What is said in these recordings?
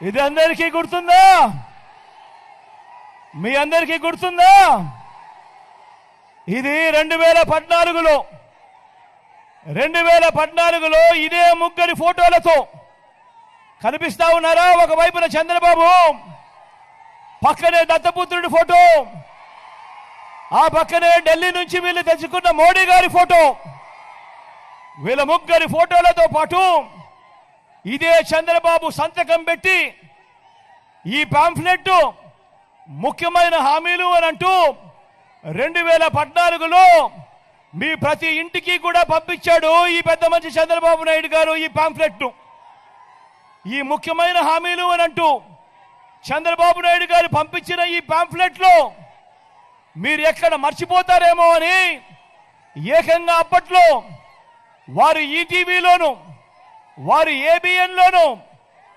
ఇది అందరికీ గుర్తుందా? మీ అందరికీ గుర్తుందా? ఇది రెండు వేల పద్నాలుగులో రెండు వేల పద్నాలుగులో ఇదే ముగ్గురి ఫోటోలతో కనిపిస్తా ఉన్నారా? ఒకవైపున చంద్రబాబు పక్కనే దత్తపుత్రుడి ఫోటో ఆ పక్కనే ఢిల్లీ నుంచి వీళ్ళు తెచ్చుకున్న మోడీ గారి ఫోటో. వీళ్ళ ముగ్గురి ఫోటోలతో పాటు ఇదే చంద్రబాబు సంతకం పెట్టి ఈ పాంఫ్లెట్ ముఖ్యమైన హామీలు అని అంటూ రెండు వేల పద్నాలుగులో మీ ప్రతి ఇంటికి కూడా పంపించాడు ఈ పెద్ద మంచి చంద్రబాబు నాయుడు గారు ఈ పాంఫ్లెట్ ఈ ముఖ్యమైన హామీలు అని అంటూ చంద్రబాబు నాయుడు గారు పంపించిన ఈ పాంఫ్లెట్లో మీరు ఎక్కడ మర్చిపోతారేమో అని ఏకంగా అప్పట్లో వారు ఈటీవీలోను వారు ఏబిఎన్లోనూ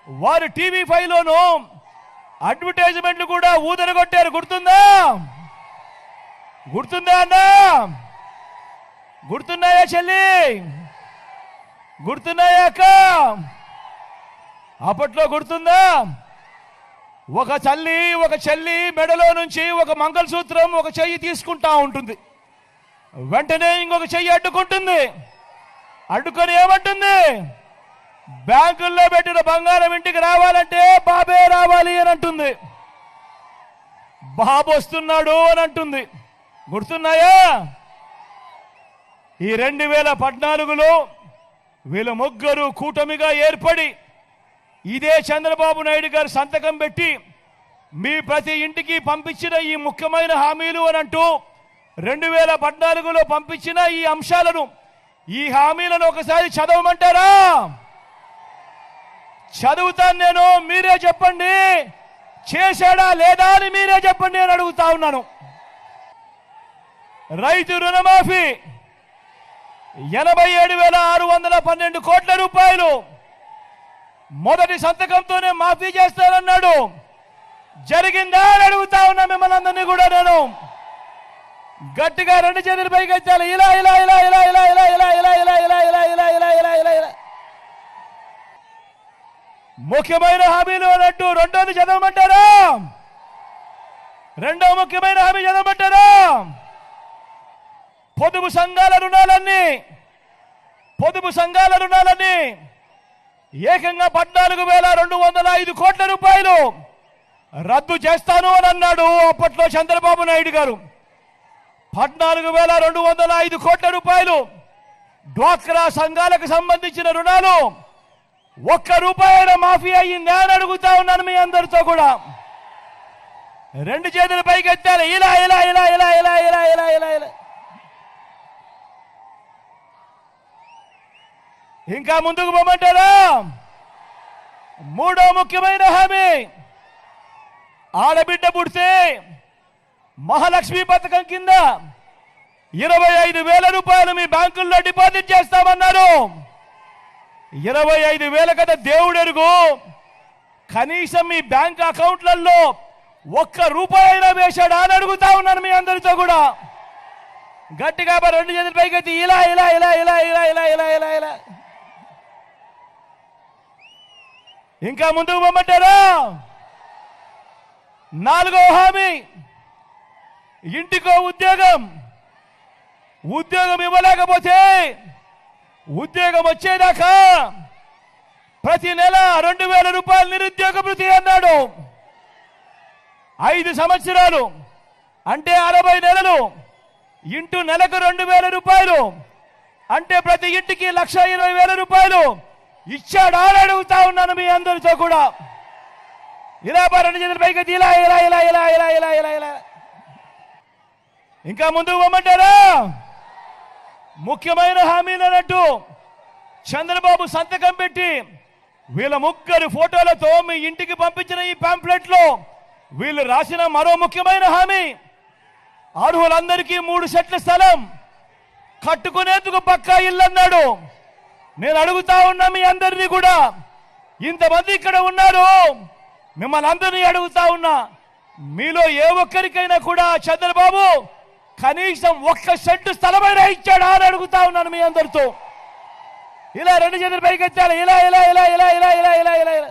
వారు టీవీ ఫైవ్లోను అడ్వర్టైజ్మెంట్లు కూడా ఊదరగొట్టారు. గుర్తుందా? గుర్తుందా అన్నా? గుర్తున్నాయా చెల్లి? గుర్తున్నాయా అక్క? అప్పట్లో గుర్తుందా? ఒక చల్లి ఒక చెల్లి మెడలో నుంచి ఒక మంగళసూత్రం ఒక చెయ్యి తీసుకుంటా ఉంటుంది. వెంటనే ఇంకొక చెయ్యి అడ్డుకుంటుంది. అడ్డుకొని ఏమంటుంది? బ్యాంకుల్లో పెట్టిన బంగారం ఇంటికి రావాలంటే బాబే రావాలి అని అంటుంది. బాబు వస్తున్నాడు అని అంటుంది. గుర్తున్నాయా? ఈ రెండు వేల పద్నాలుగులో వీళ్ళ ముగ్గురు కూటమిగా ఏర్పడి ఇదే చంద్రబాబు నాయుడు గారు సంతకం పెట్టి మీ ప్రతి ఇంటికి పంపించిన ఈ ముఖ్యమైన హామీలు అని అంటూ రెండు వేల పద్నాలుగులో పంపించిన ఈ అంశాలను ఈ హామీలను ఒకసారి చదవమంటారా? చదువుతాను నేను మీరే చెప్పండి చేశాడా లేదా అని మీరే చెప్పండి అని అడుగుతా ఉన్నాను రైతు రుణమాఫీ ఎనభై ఏడు వేల ఆరు వందల పన్నెండు కోట్ల రూపాయలు మొదటి సంతకంతోనే మాఫీ చేస్తానన్నాడు జరిగిందా అని అడుగుతా ఉన్నా మిమ్మల్ని అందరినీ కూడా నేను గట్టిగా రెండు చేతులు పైకి ఎత్తాలి ఇలా ఇలా ఇలా ఇలా ఇలా ఇలా ఇలా ఇలా ఇలా ఇలా ఇలా ఇలా ఇలా ఇలా ఇలా ఇలా ముఖ్యమైన హామీలు అన్నట్టు రెండోది చదవమంటారా రెండో ముఖ్యమైన హామీ చదవమంటారా పొదుపు సంఘాల రుణాలన్నీ పొదుపు సంఘాల రుణాలన్నీ ఏకంగా పద్నాలుగు వేల రెండు వందల ఐదు కోట్ల రూపాయలు రద్దు చేస్తాను అని అన్నాడు అప్పట్లో చంద్రబాబు నాయుడు గారు. పద్నాలుగు వేల రెండు వందల ఐదు కోట్ల రూపాయలు డ్వాక్రా సంఘాలకు సంబంధించిన రుణాలు ఒక్క రూపాయి మాఫీ అయ్యిందా అని అడుగుతా ఉన్నాను మీ అందరితో కూడా. రెండు చేతులు పైకి ఎత్తారు ఇలా ఇలా ఇలా ఇలా ఇలా ఇలా ఇలా ఇలా ఇలా. ఇంకా ముందుకు పోమంటారా? మూడో ముఖ్యమైన హామీ. ఆడబిడ్డ పుడితే మహాలక్ష్మి పథకం కింద ఇరవై ఐదు వేల రూపాయలు మీ బ్యాంకుల్లో డిపాజిట్ చేస్తామన్నారు. ఇరవై ఐదు వేల కదా దేవుడెరుగు కనీసం మీ బ్యాంక్ అకౌంట్లలో ఒక్క రూపాయి అయినా వేశాడా అని అడుగుతా ఉన్నాను మీ అందరితో కూడా. గట్టిగా మరి రెండు చేతుల పైకి ఇలా ఇలా ఇలా ఇలా ఇలా ఇలా ఇలా ఇలా ఇలా. ఇంకా ముందుకు పొమ్మంటారా? నాలుగో హామీ. ఇంటికో ఉద్యోగం. ఉద్యోగం ఇవ్వలేకపోతే ఉద్యోగం వచ్చేదాకా ప్రతి నెల రెండు వేల రూపాయలు నిరుద్యోగ భృతి అన్నాడు. ఐదు సంవత్సరాలు అంటే అరవై నెలలు ఇంటూ నెలకు రెండు వేల రూపాయలు అంటే ప్రతి ఇంటికి లక్ష ఇరవై వేల రూపాయలు ఇచ్చాడా అని అడుగుతా ఉన్నాను మీ అందరితో కూడా. ఇలా రెండు చేతుల పైకి ఇలా ఇలా ఇలా ఇలా ఇలా ఇలా ఇలా ఇలా. ఇంకా ముందుకు పొమ్మంటారా ముఖ్యమైన హామీలు అన్నట్టు చంద్రబాబు సంతకం పెట్టి వీళ్ళ ముగ్గురు ఫోటోలతో మీ ఇంటికి పంపించిన ఈ పాంప్లెట్లో వీళ్ళు రాసిన మరో ముఖ్యమైన హామీ. అర్హులందరికీ మూడు సెట్ల స్థలం. కట్టుకునేందుకు పక్కా ఇల్లు అన్నాడు నేను అడుగుతా ఉన్నా మీ అందరినీ కూడా ఇంతమంది ఇక్కడ ఉన్నారు. మిమ్మల్ని అందరినీ అడుగుతా ఉన్నా మీలో ఏ ఒక్కరికైనా కూడా చంద్రబాబు కనీసం ఒక్క సెంటు స్థలమైనా ఇచ్చాడు అని అడుగుతా ఉన్నాను మీ అందరితో. ఇలా రెండు చేతులు పైకి ఎత్తాలి ఇలా ఇలా ఇలా ఇలా ఇలా ఇలా.